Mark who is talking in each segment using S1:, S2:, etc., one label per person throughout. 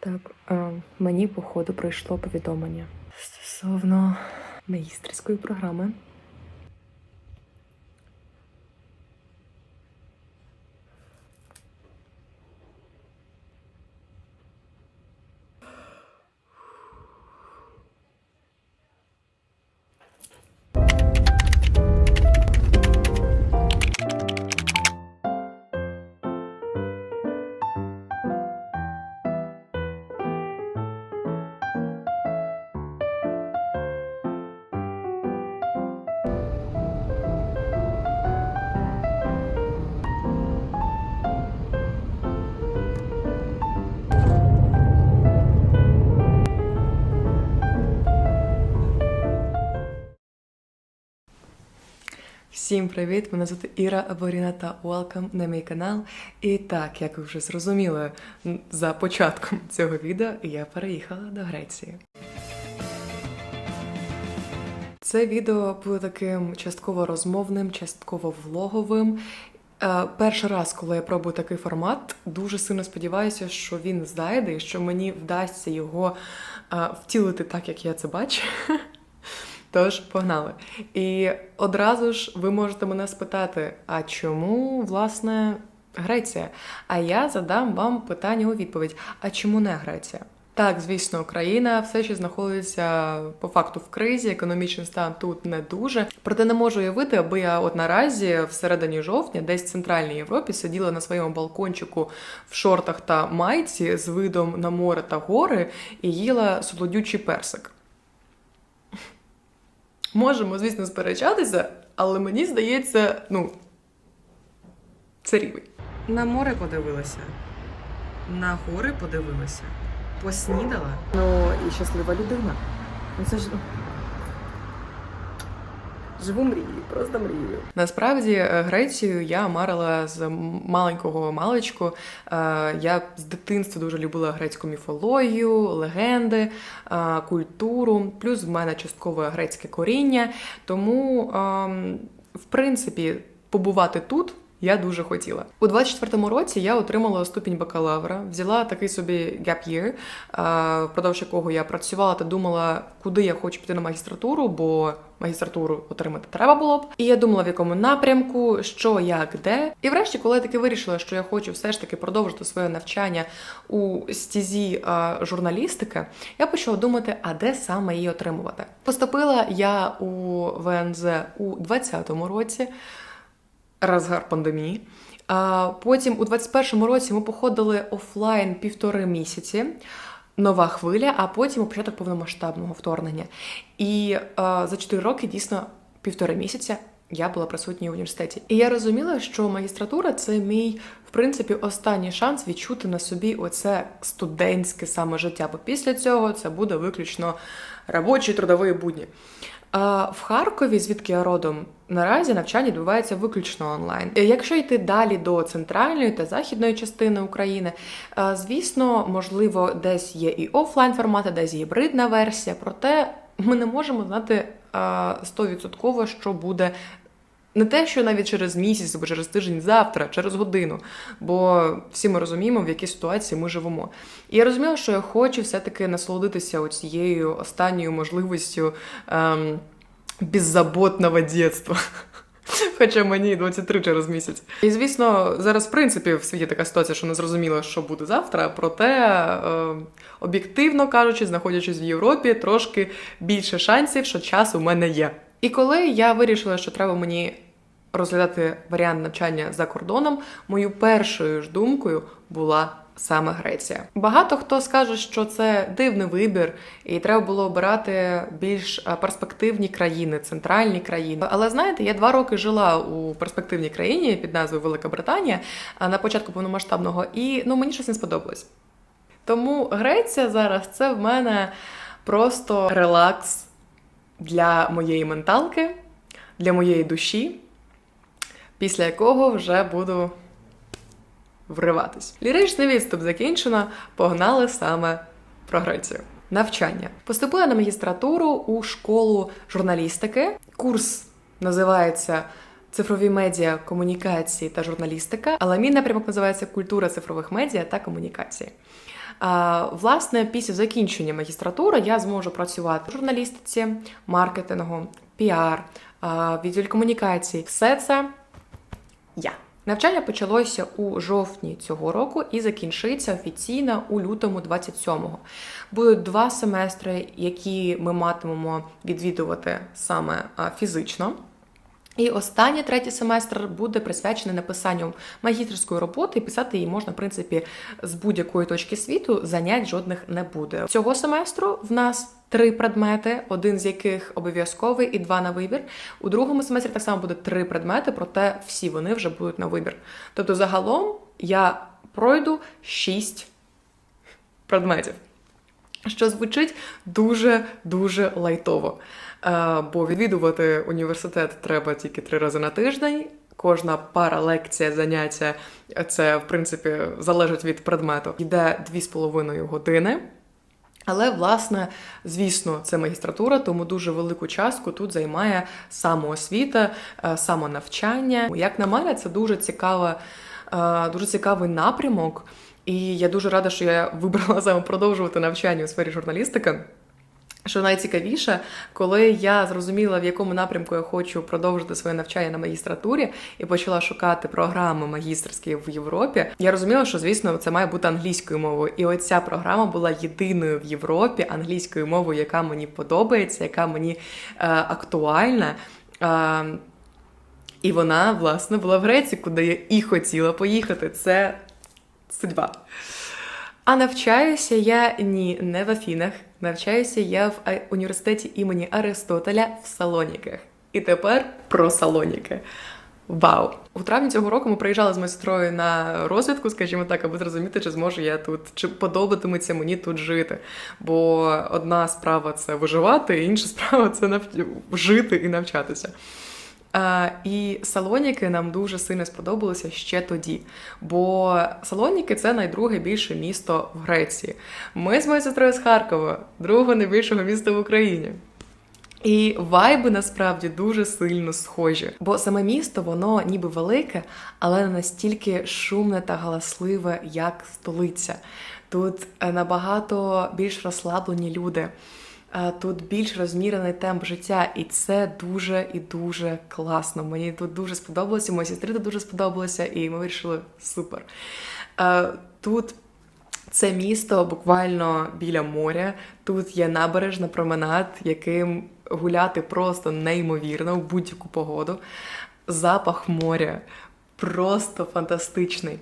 S1: Так, е, мені походу прийшло повідомлення стосовно магістерської програми. Всім привіт! Мене звати Іра Аборіна та welcome на мій канал. І так, як ви вже зрозуміли за початком цього відео, я переїхала до Греції. Це відео буде таким частково розмовним, частково влоговим. Е, Перший раз, коли я пробую такий формат, дуже сильно сподіваюся, що він зайде і що мені вдасться його е, втілити так, як я це бачу. Тож погнали. І одразу ж ви можете мене спитати: а чому власне Греція? А я задам вам питання у відповідь: а чому не Греція? Так, звісно, Україна все ще знаходиться по факту в кризі, економічний стан тут не дуже. Проте не можу уявити, аби я от наразі в середині жовтня, десь в центральній Європі, сиділа на своєму балкончику в шортах та майці з видом на море та гори і їла солодючий персик. Можемо, звісно, сперечатися, але мені здається, ну, це рівень.
S2: На море подивилася, на гори подивилася, поснідала.
S1: Ну, і щаслива людина. Ну це ж. Живу мрію, просто мрію. Насправді е, Грецію я марила з маленького маличку. Е, Я з дитинства дуже любила грецьку міфологію, легенди, е, культуру. Плюс в мене часткове грецьке коріння. Тому, ем, в принципі, побувати тут. Я дуже хотіла. У 24-му році я отримала ступінь бакалавра, взяла такий собі gap year, впродовж якого я працювала та думала, куди я хочу піти на магістратуру, бо магістратуру отримати треба було б. І я думала, в якому напрямку, що, як, де. І врешті, коли я таки вирішила, що я хочу все ж таки продовжити своє навчання у стізі журналістики, я почала думати, а де саме її отримувати. Поступила я у ВНЗ у 20-му році розгар пандемії. А потім у 21-му році ми походили офлайн півтори місяці. Нова хвиля, а потім у початок повномасштабного вторгнення. І а, за 4 роки дійсно півтори місяця я була присутня в університеті. І я розуміла, що магістратура це мій, в принципі, останній шанс відчути на собі оце студентське саме життя. Бо після цього це буде виключно робочі трудові будні. А в Харкові, звідки я родом, наразі навчання відбувається виключно онлайн. Е, Якщо йти далі до центральної та західної частини України, е, звісно, можливо, десь є і офлайн формати, десь гібридна версія. Проте ми не можемо знати е, стовідсотково, що буде. Не те, що навіть через місяць або через тиждень завтра, через годину, бо всі ми розуміємо, в якій ситуації ми живемо. І я розуміла, що я хочу все-таки насолодитися цією останньою можливістю ем, беззаботного дитинства. Хоча мені 23 через місяць. І звісно, зараз в принципі в світі така ситуація, що не зрозуміло, що буде завтра. Проте, е, об'єктивно кажучи, знаходячись в Європі, трошки більше шансів, що час у мене є. І коли я вирішила, що треба мені розглядати варіант навчання за кордоном, моєю першою ж думкою була саме Греція. Багато хто скаже, що це дивний вибір, і треба було обирати більш перспективні країни, центральні країни. Але знаєте, я два роки жила у перспективній країні під назвою Велика Британія на початку повномасштабного, і ну мені щось не сподобалось. Тому Греція зараз це в мене просто релакс для моєї менталки, для моєї душі, після якого вже буду вриватись. Ліричний відступ закінчено, погнали саме про Грецію. Навчання. Поступила на магістратуру у школу журналістики. Курс називається Цифрові медіа, комунікації та журналістика, але мій напрямок називається Культура цифрових медіа та комунікації. А, Власне, після закінчення магістратури я зможу працювати в журналістиці, маркетингу, піар, відділі комунікацій. Все це я. Навчання почалося у жовтні цього року і закінчиться офіційно у лютому 27-го. Будуть два семестри, які ми матимемо відвідувати саме фізично. І останній третій семестр буде присвячений написанню магістерської роботи. і Писати її можна, в принципі, з будь-якої точки світу. Занять жодних не буде. Цього семестру в нас три предмети, один з яких обов'язковий і два на вибір. У другому семестрі так само буде три предмети, проте всі вони вже будуть на вибір. Тобто, загалом я пройду шість предметів що звучить дуже дуже лайтово. Е, Бо відвідувати університет треба тільки три рази на тиждень. Кожна пара лекція, заняття це в принципі залежить від предмету. Йде дві з половиною години. Але, власне, звісно, це магістратура, тому дуже велику частку тут займає самоосвіта, е, самонавчання. Як на мене, це дуже цікава, е, дуже цікавий напрямок. І я дуже рада, що я вибрала саме продовжувати навчання у сфері журналістики. Що найцікавіше, коли я зрозуміла, в якому напрямку я хочу продовжити своє навчання на магістратурі, і почала шукати програми магістерські в Європі, я розуміла, що звісно це має бути англійською мовою. І оця програма була єдиною в Європі англійською мовою, яка мені подобається, яка мені е, актуальна. Е, і вона, власне, була в Греції, куди я і хотіла поїхати. Це судьба. А навчаюся я ні, не в Афінах. Навчаюся я в університеті імені Аристотеля в Салоніках. І тепер про Салоніки. Вау! У травні цього року ми приїжджали з майстрою на розвідку, скажімо так, аби зрозуміти, чи зможу я тут, чи подобатиметься мені тут жити. Бо одна справа це виживати, інша справа це нав... жити і навчатися. А, і Салоніки нам дуже сильно сподобалися ще тоді. Бо Салоніки це найдруге більше місто в Греції. Ми з моєю сестрою з Харкова, другого найбільшого міста в Україні. І вайби насправді дуже сильно схожі. Бо саме місто, воно ніби велике, але не настільки шумне та галасливе, як столиця. Тут е, набагато більш розслаблені люди. Тут більш розмірений темп життя, і це дуже і дуже класно. Мені тут дуже сподобалося, моїй сестрі тут дуже сподобалося, і ми вирішили супер. Тут це місто буквально біля моря. Тут є набережна променад, яким гуляти просто неймовірно в будь-яку погоду. Запах моря просто фантастичний.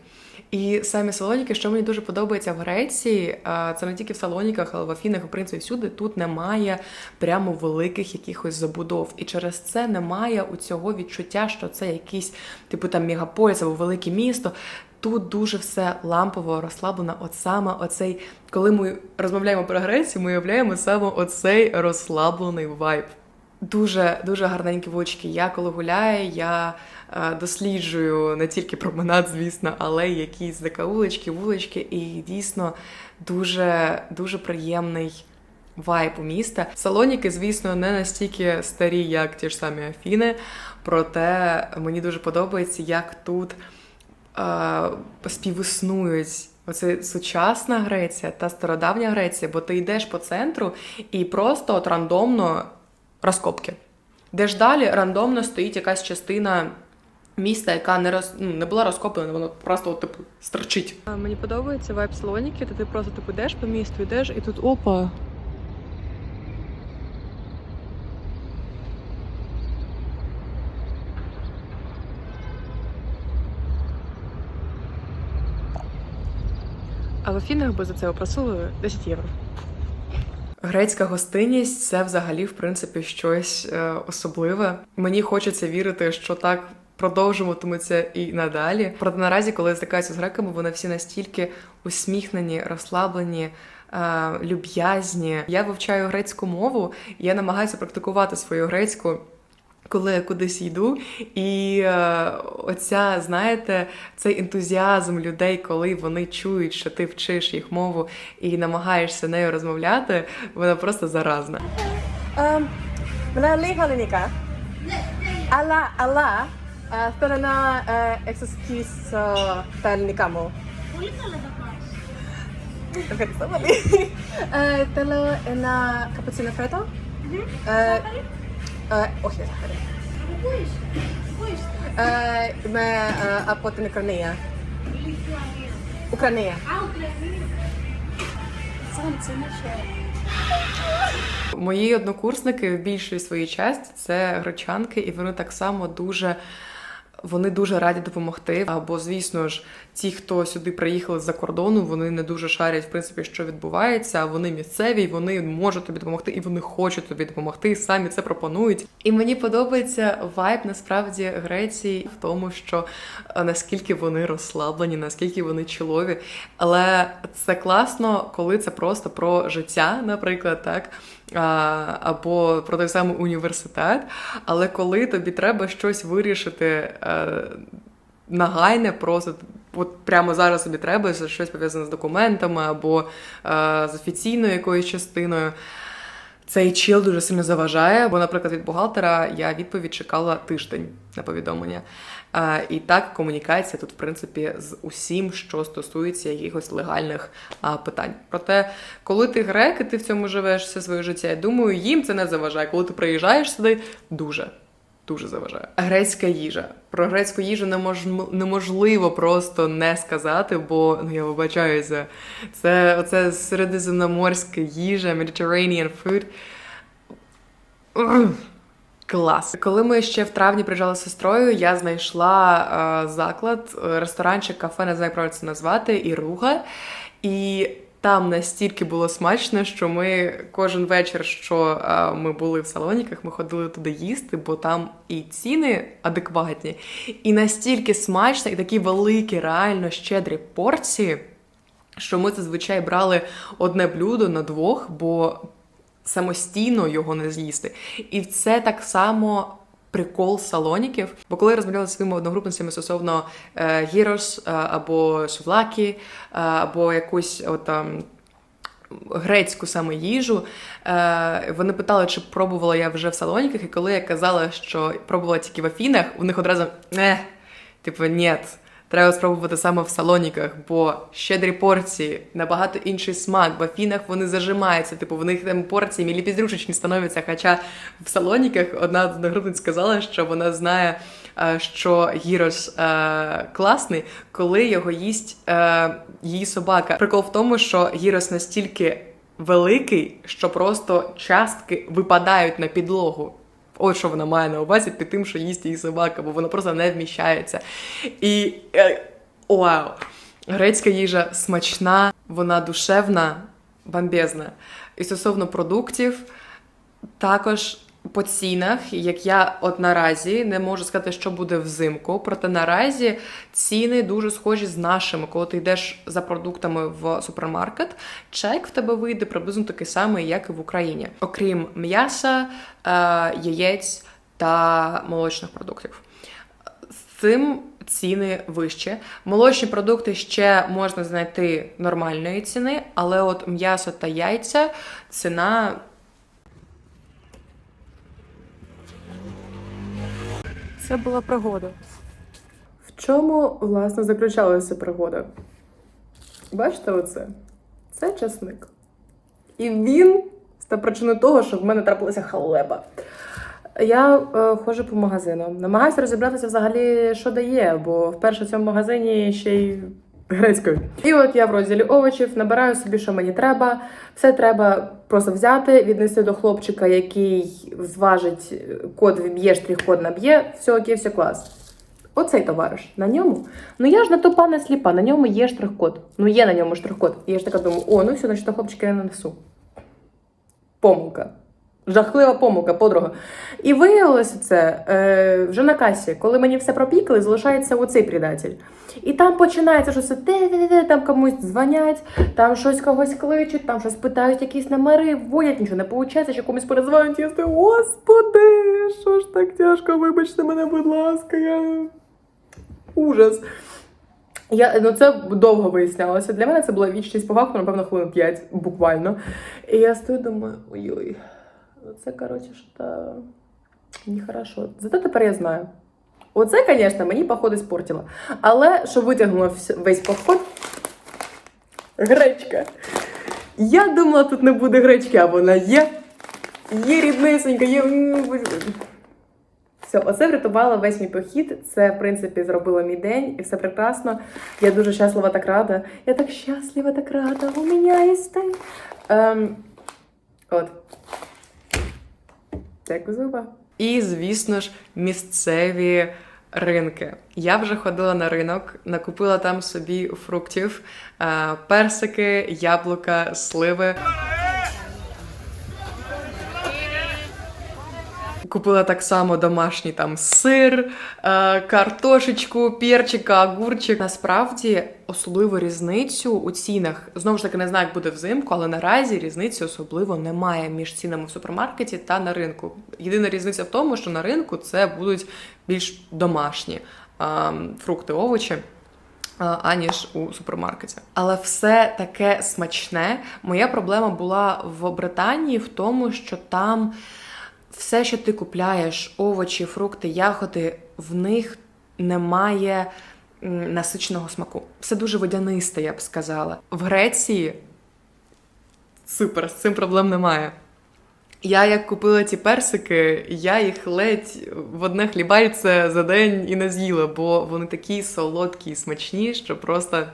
S1: І самі Салоніки, що мені дуже подобається в Греції, це не тільки в Салоніках, але в Афінах, в принципі, всюди тут немає прямо великих якихось забудов. І через це немає у цього відчуття, що це якийсь, типу там мегаполіс або велике місто. Тут дуже все лампово розслаблено. От саме оцей, коли ми розмовляємо про Грецію, ми уявляємо саме оцей розслаблений вайб. Дуже дуже гарненькі вулички. Я коли гуляю, я е, досліджую не тільки променад, звісно, але й якісь закаулички, вулички, і дійсно дуже дуже приємний вайб у міста. Салоніки, звісно, не настільки старі, як ті ж самі Афіни, проте мені дуже подобається, як тут е, співіснують. Оце сучасна Греція та стародавня Греція, бо ти йдеш по центру і просто от рандомно розкопки. Де ж далі рандомно стоїть якась частина міста, яка не роз, ну, не була розкоплена, воно просто от, типу стерчить. Мені подобається вайб Салоніки, то ти просто типу йдеш по місту, йдеш і тут опа. А в Афінах би за це попросили 10 євро. Грецька гостинність це взагалі, в принципі, щось е, особливе. Мені хочеться вірити, що так продовжуватиметься і надалі. Проте наразі, коли я стикаюся з греками, вони всі настільки усміхнені, розслаблені. е, Люб'язні. Я вивчаю грецьку мову, я намагаюся практикувати свою грецьку, коли я кудись йду, і е, оця, знаєте, цей ентузіазм людей, коли вони чують, що ти вчиш їх мову і намагаєшся нею розмовляти, вона просто заразна.
S3: Мене лігалініка.
S4: Е, Ох, я захарю. Е, Ме Ουκρανία. Україна.
S1: Мої однокурсники в більшій своїй часті це гречанки, і вони так само дуже. Вони дуже раді допомогти. Або, звісно ж, ті, хто сюди приїхали з-за кордону, вони не дуже шарять, в принципі, що відбувається. а Вони місцеві, вони можуть тобі допомогти, і вони хочуть тобі допомогти, і самі це пропонують. І мені подобається вайб насправді Греції в тому, що е, наскільки вони розслаблені, наскільки вони чолові. Але це класно, коли це просто про життя, наприклад, так. Або про той самий університет. Але коли тобі треба щось вирішити е, нагайне, просто от прямо зараз тобі треба щось пов'язане з документами або е, з офіційною якоюсь частиною. Цей чіл дуже сильно заважає, бо, наприклад, від бухгалтера я відповідь чекала тиждень на повідомлення. І так комунікація тут, в принципі, з усім, що стосується якихось легальних питань. Проте, коли ти грек і ти в цьому живеш все своє життя, я думаю, їм це не заважає. Коли ти приїжджаєш сюди, дуже. Дуже заважає. Грецька їжа. Про грецьку їжу немож- неможливо просто не сказати, бо ну я вибачаюся. Це оце середземноморська їжа, Mediterranean food. Клас. Коли ми ще в травні приїжджали з сестрою, я знайшла е, заклад, е, ресторанчик, кафе, не знаю, як правильно це назвати, і руга. І там настільки було смачно, що ми кожен вечір, що е, ми були в салоніках, ми ходили туди їсти, бо там і ціни адекватні, і настільки смачно, і такі великі, реально щедрі порції, що ми зазвичай брали одне блюдо на двох, бо самостійно його не з'їсти. І це так само. Прикол салоніків, бо коли я розмовляла своїми одногрупницями стосовно е, гірос е, або сувлакі, е, або якусь от, там, грецьку саме їжу, е, вони питали, чи пробувала я вже в салоніках, і коли я казала, що пробувала тільки в Афінах, у них одразу не, типу, ні. Треба спробувати саме в салоніках, бо щедрі порції, набагато інший смак. В Афінах вони зажимаються, типу в них там порції міліпізрушечні становляться. Хоча в салоніках одна з одногрупниць сказала, що вона знає, е, що гірос е, класний, коли його їсть е, її собака. Прикол в тому, що гірос настільки великий, що просто частки випадають на підлогу. От що вона має на увазі під тим, що їсть її собака, бо вона просто не вміщається. І е, вау! Грецька їжа смачна, вона душевна, бомбезна. І стосовно продуктів, також по цінах, як я от наразі не можу сказати, що буде взимку, проте наразі ціни дуже схожі з нашими. Коли ти йдеш за продуктами в супермаркет, чек в тебе вийде приблизно такий самий, як і в Україні, окрім м'яса, е, яєць та молочних продуктів. З цим ціни вищі. Молочні продукти ще можна знайти нормальної ціни, але от м'ясо та яйця ціна
S4: Це була пригода.
S1: В чому, власне, заключалася пригода? Бачите оце? Це часник. І він став причиною того, що в мене трапилася халепа. Я е, ходжу по магазину, намагаюся розібратися взагалі, що дає, бо вперше в цьому магазині ще й грецькою. І от я в розділі овочів набираю собі, що мені треба. Все треба просто взяти, віднести до хлопчика, який зважить код, вб'є, штрих-код наб'є, все окей, все клас. Оцей товариш на ньому. Ну я ж не тупа, не сліпа, на ньому є штрих-код. Ну є на ньому штрих-код. І я ж така думаю, о, ну все, значить, того хлопчика я не несу. Помилка. Жахлива помилка, подруга. І виявилося це е, вже на касі, коли мені все пропікали, залишається оцей предатель. І там починається щось, те-те-те, там комусь дзвонять, там щось когось кличуть, там щось питають, якісь номери, вводять, нічого не виходить, ще комусь перезвонять, я стою, господи, що ж так тяжко, вибачте мене, будь ласка, я... ужас. Я, ну це довго вияснялося. Для мене це була вічність по факту, напевно, хвилин 5, буквально. І я стою, думаю, ой-ой, це, коротше, що нехорошо. Зате тепер я знаю. Оце, звісно, мені походи спортило. Але що витягнуло весь поход, Гречка. Я думала, тут не буде гречки, а вона є. Є ріднесенька, є. Все, оце врятувало весь мій похід. Це, в принципі, зробило мій день, і все прекрасно. Я дуже щаслива, так рада. Я так щаслива, так рада. У мене є день. Ем, от. Дякую за увагу. І, звісно ж, місцеві ринки. Я вже ходила на ринок, накупила там собі фруктів, е, персики, яблука, сливи. Купила так само домашній там сир, е, картошечку, перчика, огурчик. Насправді особливу різницю у цінах знову ж таки не знаю, як буде взимку, але наразі різниці особливо немає між цінами в супермаркеті та на ринку. Єдина різниця в тому, що на ринку це будуть більш домашні е, фрукти, овочі. Аніж у супермаркеті, але все таке смачне. Моя проблема була в Британії в тому, що там все, що ти купляєш, овочі, фрукти, ягоди, в них немає насиченого смаку. Все дуже водянисте, я б сказала. В Греції супер, з цим проблем немає. Я як купила ці персики, я їх ледь в одне хлібальце за день і не з'їла, бо вони такі солодкі і смачні, що просто.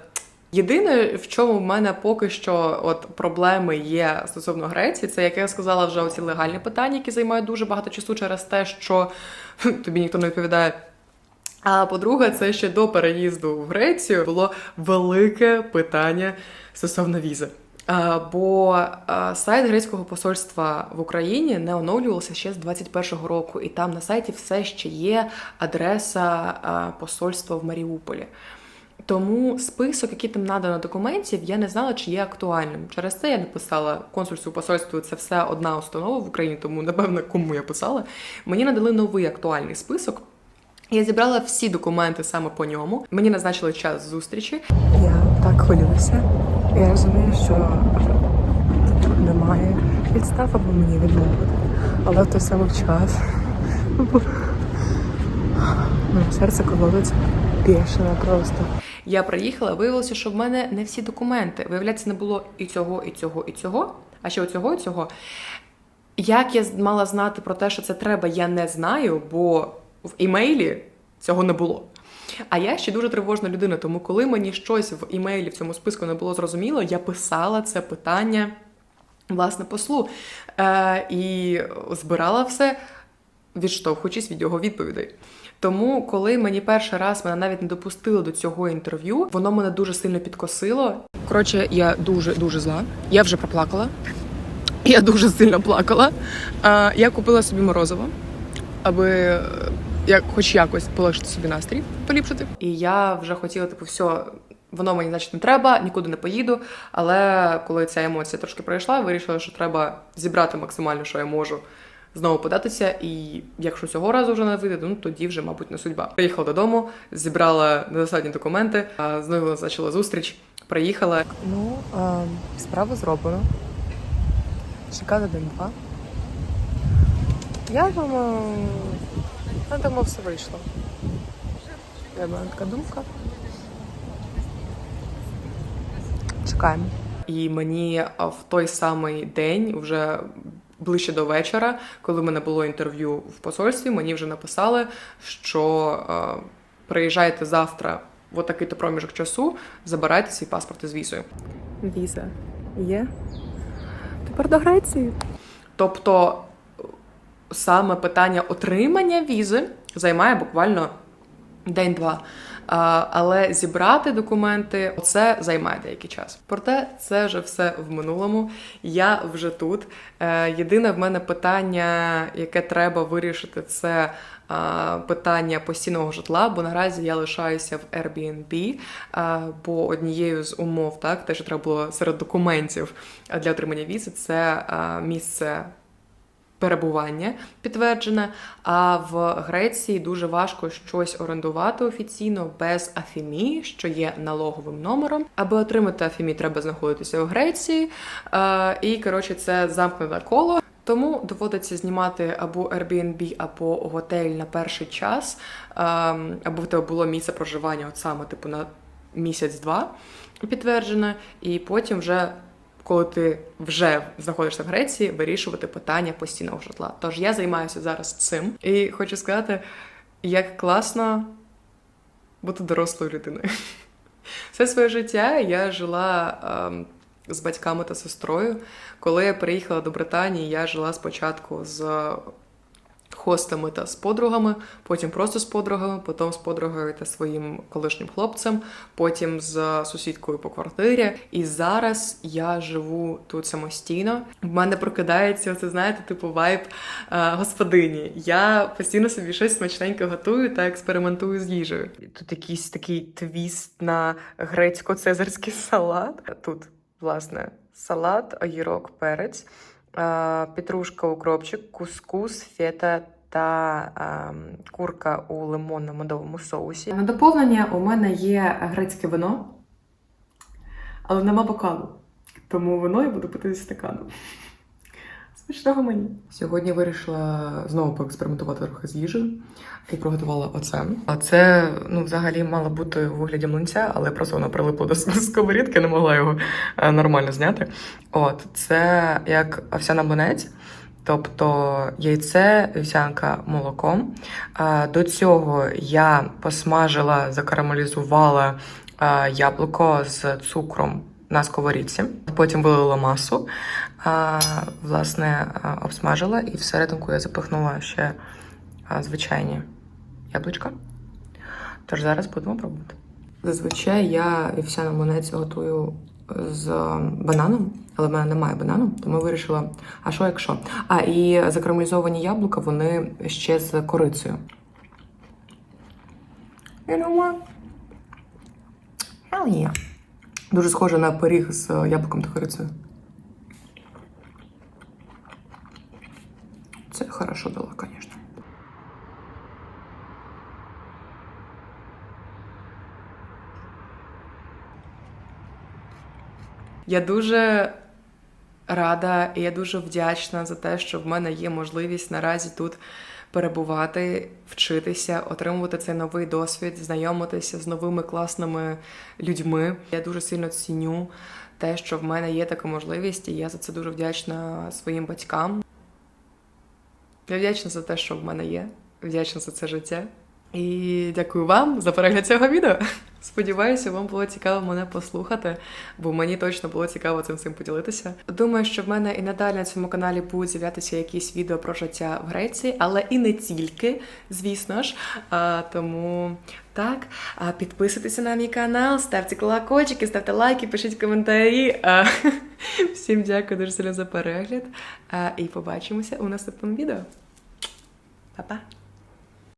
S1: Єдине, в чому в мене поки що от проблеми є стосовно Греції, це як я сказала, вже оці легальні питання, які займають дуже багато часу через те, що тобі ніхто не відповідає. А по-друге, це ще до переїзду в Грецію було велике питання стосовно візи. Бо сайт грецького посольства в Україні не оновлювався ще з 21-го року, і там на сайті все ще є адреса посольства в Маріуполі. Тому список, який там надано документів, я не знала, чи є актуальним. Через це я написала консульству посольству. Це все одна установа в Україні, тому напевно кому я писала. Мені надали новий актуальний список. Я зібрала всі документи саме по ньому. Мені назначили час зустрічі.
S4: Я так хвилююся. Я розумію, що немає підстав, аби мені відмовити. Але в той самий час серце колодиться бешено просто.
S1: Я приїхала, виявилося, що в мене не всі документи. Виявляється, не було і цього, і цього, і цього, а ще оцього, і цього. Як я мала знати про те, що це треба, я не знаю, бо в імейлі цього не було. А я ще дуже тривожна людина, тому коли мені щось в імейлі в цьому списку не було зрозуміло, я писала це питання власне послу е, і збирала все, відштовхуючись від його відповідей. Тому, коли мені перший раз мене навіть не допустили до цього інтерв'ю, воно мене дуже сильно підкосило. Коротше, я дуже дуже зла. Я вже проплакала. Я дуже сильно плакала. Я купила собі морозиво, аби е, як хоч якось полегшити собі настрій, поліпшити. І я вже хотіла, типу, все, воно мені значить не треба, нікуди не поїду. Але коли ця емоція трошки пройшла, вирішила, що треба зібрати максимально, що я можу. Знову податися, і якщо цього разу вже не вийде, ну тоді вже, мабуть, не судьба. Приїхала додому, зібрала недостатні документи, а знову назначила зустріч. Приїхала.
S4: Ну, е, справа зроблена. Чекати день-два. Я думаю, я думаю, все вийшло. Я мене така думка. Чекаємо.
S1: І мені в той самий день, вже ближче до вечора, коли в мене було інтерв'ю в посольстві, мені вже написали, що е, приїжджайте завтра в такий-то проміжок часу, забирайте свій паспорт із візою.
S4: Віза є. Тепер до Греції.
S1: Тобто саме питання отримання візи займає буквально день-два. Але зібрати документи це займає деякий час. Проте це вже все в минулому. Я вже тут. Е, Єдине в мене питання, яке треба вирішити, це питання постійного житла, бо наразі я лишаюся в Airbnb, бо однією з умов, так, те, що треба було серед документів для отримання візи, це місце перебування підтверджене. А в Греції дуже важко щось орендувати офіційно без афімі, що є налоговим номером. Аби отримати афімі, треба знаходитися в Греції. Е, І коротше, це замкнене коло. Тому доводиться знімати або Airbnb, або готель на перший час, ем, аби в тебе було місце проживання, от саме типу на місяць-два. підтверджена, і потім вже. Коли ти вже знаходишся в Греції, вирішувати питання постійного житла. Тож я займаюся зараз цим і хочу сказати, як класно бути дорослою людиною. Все своє життя я жила ем, з батьками та сестрою. Коли я приїхала до Британії, я жила спочатку з хостами та з подругами, потім просто з подругами, потім з подругою та своїм колишнім хлопцем, потім з сусідкою по квартирі. І зараз я живу тут самостійно. В мене прокидається це, знаєте, типу вайб е, господині. Я постійно собі щось смачненьке готую та експериментую з їжею. Тут якийсь такий твіст на грецько-цезарський салат. Тут, власне, салат, огірок, перець. Петрушка, укропчик, кускус, фета та курка у лимонно-медовому соусі. На доповнення у мене є грецьке вино, але нема бокалу. Тому вино я буду пити зі стакану. Смачного мені. Сьогодні вирішила знову поекспериментувати трохи з їжею і приготувала оце. А це ну, взагалі мало бути у вигляді млинця, але просто воно прилипло до сковорідки, не могла його е, нормально зняти. От це як овсяна млинець. Тобто яйце, вівсянка, молоко. А, До цього я посмажила, закарамелізувала а, яблуко з цукром на сковорідці. Потім вилила масу, а, власне, обсмажила і всерединку я запихнула ще звичайні яблучка. Тож зараз будемо пробувати. Зазвичай я вівсяну млинець готую з бананом, але в мене немає банану, тому вирішила, а що якщо? А, і закарамелізовані яблука, вони ще з корицею. You know what? Hell yeah. Дуже схоже на пиріг з яблуком та корицею. Це хорошо дало, звісно. Я дуже рада і я дуже вдячна за те, що в мене є можливість наразі тут перебувати, вчитися, отримувати цей новий досвід, знайомитися з новими класними людьми. Я дуже сильно ціню те, що в мене є така можливість, і я за це дуже вдячна своїм батькам. Я вдячна за те, що в мене є. Вдячна за це життя. І дякую вам за перегляд цього відео. Сподіваюся, вам було цікаво мене послухати, бо мені точно було цікаво цим всім поділитися. Думаю, що в мене і надалі на цьому каналі будуть з'являтися якісь відео про життя в Греції, але і не тільки, звісно ж. А, тому так, а, підписуйтеся на мій канал, ставте колокольчики, ставте лайки, пишіть коментарі. А, всім дякую дуже сильно за перегляд. А, і побачимося у наступному відео. Па-па!